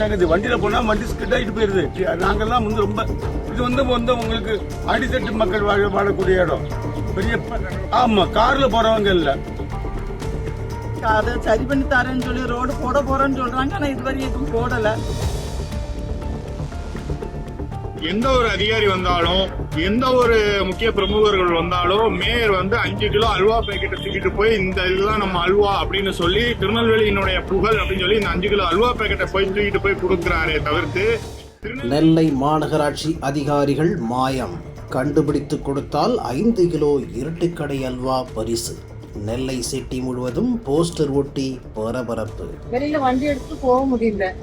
சகதி வண்டியில போனா வண்டி ஸ்கிட் ஆகிட்டு போயிருது. நாங்கெல்லாம் வந்து ரொம்ப இது வந்து வந்து உங்களுக்கு அடித்தட்டு மக்கள் வாழ வாழக்கூடிய இடம். பெரிய ஆமா கார்ல போறவங்க இல்ல. அதை சரி பண்ணி தரேன்னு சொல்லி ரோடு போட போறேன்னு சொல்றாங்க. ஆனா இதுவரை எதுவும் போடல. எந்த ஒரு அதிகாரி வந்தாலும் எந்த ஒரு முக்கிய பிரமுகர்கள் வந்தாலும் மேயர் வந்து அஞ்சு கிலோ அல்வா பேக்கெட்டை தூக்கிட்டு போய் இந்த இதுதான் நம்ம அல்வா அப்படின்னு சொல்லி திருநெல்வேலியினுடைய புகழ் அப்படின்னு சொல்லி இந்த அஞ்சு கிலோ அல்வா பேக்கெட்டை போய் தூக்கிட்டு போய் கொடுக்குறாரே தவிர்த்து நெல்லை மாநகராட்சி அதிகாரிகள் மாயம். கண்டுபிடித்து கொடுத்தால் ஐந்து கிலோ இருட்டுக்கடை அல்வா பரிசு. நெல்லை சிட்டி முழுவதும் போஸ்டர் ஒட்டி பரபரப்பு. வெளியில வண்டி எடுத்து போக முடியல.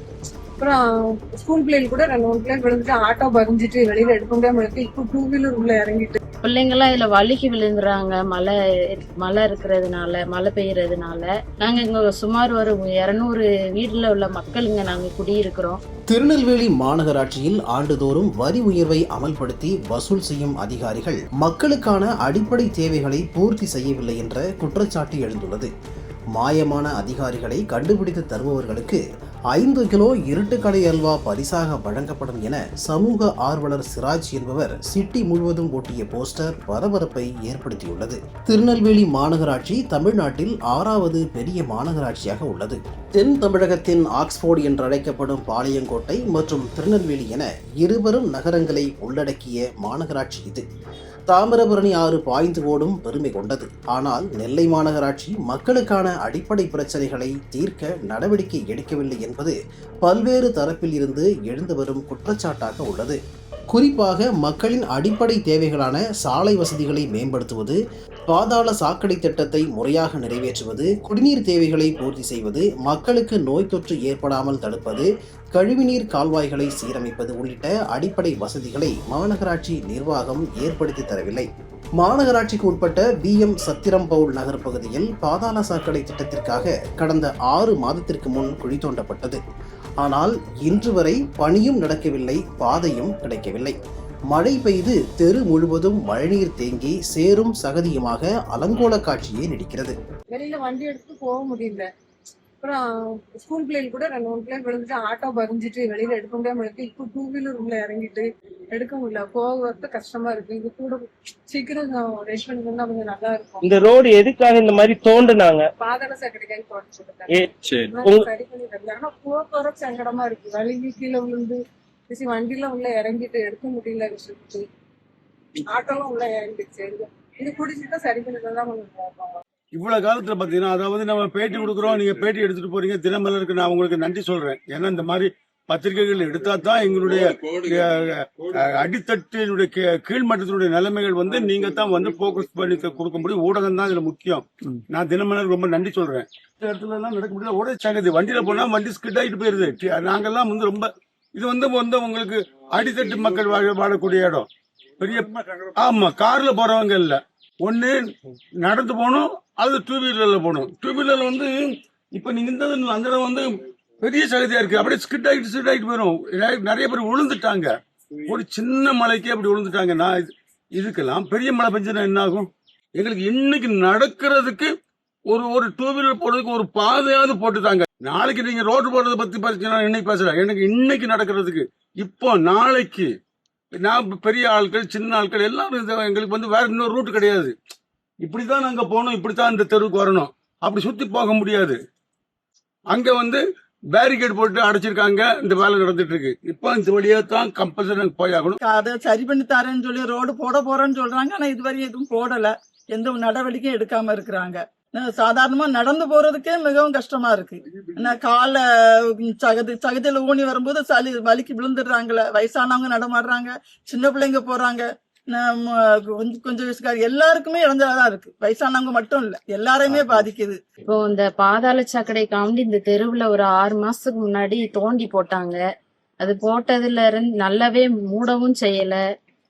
அப்புறம் ஸ்கூல் பிள்ளைகள் கூட ரெண்டு மூணு பிள்ளைங்க விழுந்துட்டு ஆட்டோ பறிஞ்சிட்டு வெளியில எடுக்க முடியாம இருக்கு இப்போ டூ வீலர் உள்ள இறங்கிட்டு. பிள்ளைங்கெல்லாம் இதுல வலிக்கு விழுந்துறாங்க. மழை மழை இருக்கிறதுனால மழை பெய்யறதுனால. நாங்க இங்க சுமார் ஒரு இருநூறு வீட்டுல உள்ள மக்கள் இங்க நாங்க குடியிருக்கிறோம். திருநெல்வேலி மாநகராட்சியில் ஆண்டுதோறும் வரி உயர்வை அமல்படுத்தி வசூல் செய்யும் அதிகாரிகள் மக்களுக்கான அடிப்படை தேவைகளை பூர்த்தி செய்யவில்லை என்ற குற்றச்சாட்டு எழுந்துள்ளது. மாயமான அதிகாரிகளை கண்டுபிடித்து தருபவர்களுக்கு ஐந்து கிலோ இருட்டுக்கடை அல்வா பரிசாக வழங்கப்படும் என சமூக ஆர்வலர் சிராஜ் என்பவர் சிட்டி முழுவதும் ஒட்டிய போஸ்டர் பரபரப்பை ஏற்படுத்தியுள்ளது. திருநெல்வேலி மாநகராட்சி தமிழ்நாட்டில் ஆறாவது பெரிய மாநகராட்சியாக உள்ளது. தென் தமிழகத்தின் ஆக்ஸ்போர்டு என்று அழைக்கப்படும் பாளையங்கோட்டை மற்றும் திருநெல்வேலி என இருவரும் நகரங்களை உள்ளடக்கிய மாநகராட்சி இது. தாமிரபரணி ஆறு பாய்ந்து ஓடும் பெருமை கொண்டது. ஆனால் நெல்லை மாநகராட்சி மக்களுக்கான அடிப்படை பிரச்சனைகளை தீர்க்க நடவடிக்கை எடுக்கவில்லை என்று என்பது பல்வேறு தரப்பில் இருந்து எழுந்து வரும் குற்றச்சாட்டாக உள்ளது. குறிப்பாக மக்களின் அடிப்படை தேவைகளான சாலை வசதிகளை மேம்படுத்துவது பாதாள சாக்கடை திட்டத்தை முறையாக நிறைவேற்றுவது குடிநீர் தேவைகளை பூர்த்தி செய்வது மக்களுக்கு நோய் தொற்று ஏற்படாமல் தடுப்பது கழிவுநீர் கால்வாய்களை சீரமைப்பது உள்ளிட்ட அடிப்படை வசதிகளை மாநகராட்சி நிர்வாகம் ஏற்படுத்தி தரவில்லை. மாநகராட்சிக்கு உட்பட்ட P M Chathiram Paul Nagar பகுதியில் பாதாள சாக்கடை திட்டத்திற்காக கடந்த ஆறு மாதத்திற்கு முன் குழி தோண்டப்பட்டது. ஆனால் இன்று வரை பணியும் நடக்கவில்லை பாதையும் கிடைக்கவில்லை. மழை பெய்து தெரு முழுவதும் மழைநீர் தேங்கி சேரும் சகதியுமாக அலங்கோல காட்சியே நீடிக்கிறது. வெளியில வண்டி எடுத்து போக முடியல. அப்புறம் ஸ்கூல் பிள்ளைகள் கூட ரெண்டு மூணு பிள்ளைங்க விழுந்துட்டு ஆட்டோ பறிஞ்சிட்டு வெளியில எடுக்க முடியாம இருக்கு இப்போ டூ வீலர் உள்ள இறங்கிட்டு எடுக்க முடியல. போகிறது கஷ்டமா இருக்கு. இது கூட சீக்கிரம் ரெடி பண்ணி வந்தா கொஞ்சம் நல்லா இருக்கும். இந்த ரோடு எதுக்காக இந்த மாதிரி தோண்டுனாங்க? பாதாள சாக்கடைக்காக ஏ, சரி. பண்ணி ஆனா போக்குவரத்து சங்கடமா இருக்கு. வலிக்கு கீழே விழுந்து பிசி வண்டில உள்ள இறங்கிட்டு எடுக்க முடியல ஆட்டோலாம் உள்ள இறங்கிடுச்சு. இது குடிச்சிட்டா சரி பண்ணி தந்தா கொஞ்சம். இவ்வளவு காலத்துல பாத்தீங்கன்னா அதாவது நம்ம பேட்டி கொடுக்குறோம் நீங்க பேட்டி எடுத்துட்டு போறீங்க. தினமலருக்கு நான் உங்களுக்கு நன்றி சொல்றேன். ஏன்னா இந்த மாதிரி பத்திரிகைகள் எடுத்தா தான் எங்களுடைய அடித்தட்டினுடைய கீ- கீழ்மட்டத்தினுடைய நிலைமைகள் வந்து நீங்க தான் வந்து போக்கஸ் பண்ணி கொடுக்க முடியும். ஊடகம் தான் இதுல முக்கியம். நான் தினமலர் ரொம்ப நன்றி சொல்றேன். இந்த இடத்துல எல்லாம் நடக்க முடியல சகதி வண்டியில போனா வண்டி ஸ்கிட் ஆகிட்டு போயிருது. நாங்கெல்லாம் வந்து ரொம்ப இது வந்து வந்து உங்களுக்கு அடித்தட்டு மக்கள் வாழ வாழக்கூடிய இடம். பெரிய ஆமா கார்ல போறவங்க இல்ல. ஒன்று நடந்து போகணும் அது டூ வீலரில் போகணும். டூ வீலரில் வந்து இப்போ நீங்கள் இருந்தது அந்த இடம் வந்து பெரிய சகதியாக இருக்குது அப்படியே ஸ்கிட் ஆகிட்டு ஸ்கிட் ஆகிட்டு போயிடும் நிறைய- பேர் விழுந்துட்டாங்க ஒரு சின்ன மலைக்கே அப்படி விழுந்துட்டாங்க நான் இது- இதுக்கெல்லாம் பெரிய மழை பெஞ்சதுன்னா என்ன ஆகும் எங்களுக்கு இன்னைக்கு நடக்கிறதுக்கு ஒரு ஒரு டூ வீலர் போடுறதுக்கு ஒரு பாதையாவது போட்டுட்டாங்க. நாளைக்கு நீங்க ரோடு போடுறத பத்தி பேசுனா இன்னைக்கு பேசல. எனக்கு இன்னைக்கு நடக்கிறதுக்கு. இப்போ நாளைக்கு நான் பெரிய ஆட்கள் சின்ன ஆட்கள் எல்லாரும் எங்களுக்கு வந்து வேற இன்னொரு ரூட் கிடையாது. இப்படித்தான் நாங்க போகணும் இப்படித்தான் இந்த தெருவுக்கு வரணும். அப்படி சுத்தி போக முடியாது. அங்க வந்து பேரிகேட் போட்டு அடைச்சிருக்காங்க இந்த வேலை நடந்துட்டு இருக்கு இப்போ இந்த வழியா தான் கம்பல்சரி போயாகணும். அதை சரி பண்ணி தரேன்னு சொல்லி ரோடு போட போறேன்னு சொல்றாங்க ஆனா இதுவரை எதுவும் போடல. எந்த நடவடிக்கையும் எடுக்காம இருக்கிறாங்க. அஹ் சாதாரணமா நடந்து போறதுக்கே மிகவும் கஷ்டமா இருக்கு. என்ன கால சகதி சகதியில ஊனி வரும்போது சளி வலிக்கு விழுந்துடுறாங்களே வயசானவங்க நடமாடுறாங்க. சின்ன பிள்ளைங்க போறாங்க. நம்ம கொஞ்சம் கொஞ்சம் வயசுக்கார எல்லாருக்குமே இழந்ததான் இருக்கு. வயசானவங்க மட்டும் இல்ல. எல்லாரையுமே பாதிக்குது. இப்போ இந்த பாதாள சாக்கடை காண்டி இந்த தெருவுல ஒரு ஆறு மாசத்துக்கு முன்னாடி தோண்டி போட்டாங்க. அது போட்டதுல இருந்து நல்லாவே மூடவும் செய்யல.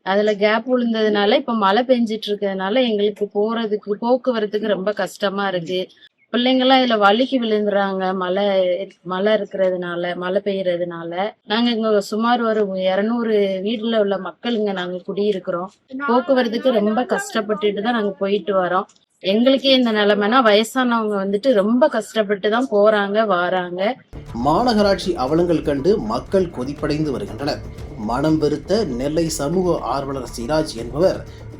அதுல கேப் விழுந்ததுனால இப்ப மழை பெஞ்சிட்டு இருக்கிறதுனால எங்களுக்கு போறதுக்கு போக்குவரத்துக்கு ரொம்ப கஷ்டமா இருக்கு. பிள்ளைங்கெல்லாம் இதுல வழுக்கி விழுந்துறாங்க மழை மழை இருக்கிறதுனால மழை பெய்யறதுனால. நாங்க இங்க சுமார் ஒரு இருநூறு வீடுல உள்ள மக்கள் இங்க நாங்க குடியிருக்கிறோம். போக்குவரத்துக்கு ரொம்ப கஷ்டப்பட்டுட்டு தான் நாங்க போயிட்டு வரோம். எங்களுக்கே இந்த நிலைமைனா வயசானவங்க வந்துட்டு ரொம்ப கஷ்டப்பட்டு தான் போறாங்க வாராங்க. மாநகராட்சி அவலங்கள் கண்டு மக்கள் கொதிப்படைந்து வருகின்றனர். மனம் வெறுத்த நெல்லை சமூக ஆர்வலர் சிராஜ் என்பவர்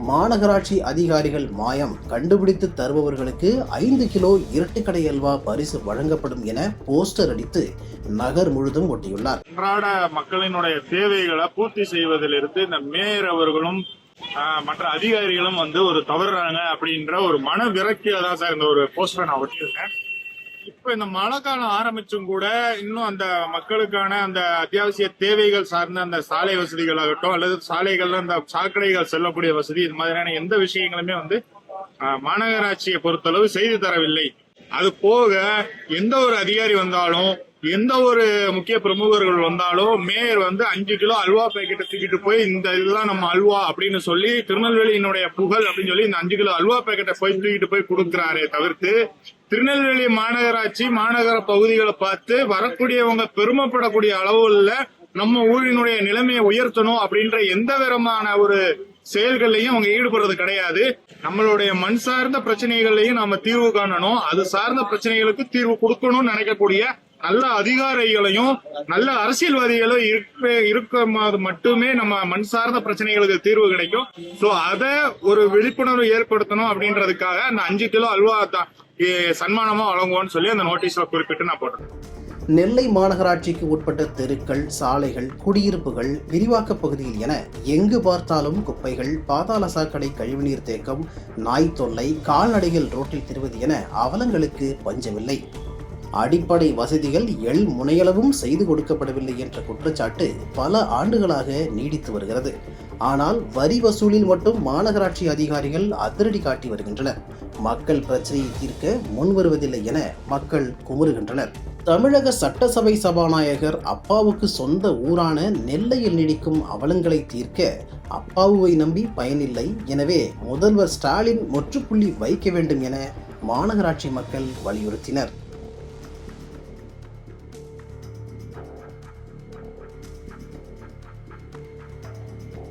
மாநகராட்சி அதிகாரிகள் மாயம் கண்டுபிடித்து தருபவர்களுக்கு ஐந்து கிலோ இரட்டுக்கடை அல்வா பரிசு வழங்கப்படும் என போஸ்டர் அடித்து நகர் முழுதும் ஒட்டியுள்ளார். அன்றாட மக்களினுடைய தேவைகளை பூர்த்தி செய்வதிலிருந்து இந்த மேயர் அவர்களும் மற்ற அதிகாரிகளும் வந்து ஒரு தவறுறாங்க அப்படின்ற ஒரு மன விரக்தியில தான் சார் இந்த ஒரு போஸ்டர் நான் ஒட்டியிருந்தேன். இப்ப இந்த மழை காலம் ஆரம்பிச்சும் கூட இன்னும் அந்த மக்களுக்கான அந்த அத்தியாவசிய தேவைகள் சார்ந்த அந்த சாலை வசதிகள் ஆகட்டும் அல்லது சாலைகள்ல அந்த சாக்கடைகள் செல்லக்கூடிய வசதி இது மாதிரியான எந்த விஷயங்களுமே வந்து ஆஹ், மாநகராட்சியை பொறுத்தளவு செய்து தரவில்லை. அது போக எந்த ஒரு அதிகாரி வந்தாலும் எந்த ஒரு முக்கிய பிரமுகர்கள் வந்தாலும் மேயர் வந்து அஞ்சு கிலோ அல்வா பேக்கெட்டை தூக்கிட்டு போய் இந்த இதுதான் நம்ம அல்வா அப்படின்னு சொல்லி திருநெல்வேலியினுடைய புகழ் அப்படின்னு சொல்லி இந்த அஞ்சு கிலோ அல்வா பேக்கெட்டை போய் தூக்கிட்டு போய் கொடுக்கிறாரே தவிர்த்து திருநெல்வேலி மாநகராட்சி மாநகர பகுதிகளை பார்த்து வரக்கூடியவங்க பெருமைப்படக்கூடிய அளவுல நம்ம ஊரினுடைய நிலைமையை உயர்த்தணும் அப்படின்ற எந்த விதமான ஒரு செயல்கள்லையும் அவங்க ஈடுபடுறது கிடையாது. நம்மளுடைய மண் சார்ந்த பிரச்சனைகள்லையும் நாம தீர்வு காணணும். அது சார்ந்த பிரச்சனைகளுக்கு தீர்வு கொடுக்கணும்னு நினைக்கக்கூடிய நல்ல அதிகாரிகளையும் நல்ல அரசியல்வாதிகளும் இருக்க இருக்கும்போது மட்டுமே நம்ம மண் சார்ந்த பிரச்சனைகளுக்கு தீர்வு கிடைக்கும். சோ அத ஒரு விழிப்புணர்வு ஏற்படுத்தணும் அப்படின்றதுக்காக அந்த அஞ்சு கிலோ அல்வா தான் சன்மானமா வழங்குவோம்னு சொல்லி அந்த நோட்டீஸ்ல குறிப்பிட்டு நான் போடுறேன் நெல்லை மாநகராட்சிக்கு உட்பட்ட தெருக்கள் சாலைகள் குடியிருப்புகள் விரிவாக்க பகுதியில் என எங்கு பார்த்தாலும் குப்பைகள் பாதாள சாக்கடை கழிவுநீர் தேக்கம் நாய் தொல்லை கால்நடைகள் ரோட்டில் திருவது என அவலங்களுக்கு பஞ்சமில்லை அடிப்படை வசதிகள் எள் முனையளவும் செய்து கொடுக்கப்படவில்லை என்ற குற்றச்சாட்டு பல ஆண்டுகளாக நீடித்து வருகிறது. ஆனால் வரி வசூலில் மட்டும் மாநகராட்சி அதிகாரிகள் அதிரடி காட்டி வருகின்றனர். மக்கள் பிரச்சனையை தீர்க்க முன்வருவதில்லை என மக்கள் குமுறுகின்றனர். தமிழக சட்டசபை சபாநாயகர் அப்பாவுக்கு சொந்த ஊரான நெல்லையில் நீடிக்கும் அவலங்களை தீர்க்க அப்பாவுவை நம்பி பயனில்லை. எனவே முதல்வர் ஸ்டாலின் முற்றுப்புள்ளி வைக்க வேண்டும் என மாநகராட்சி மக்கள் வலியுறுத்தினர்.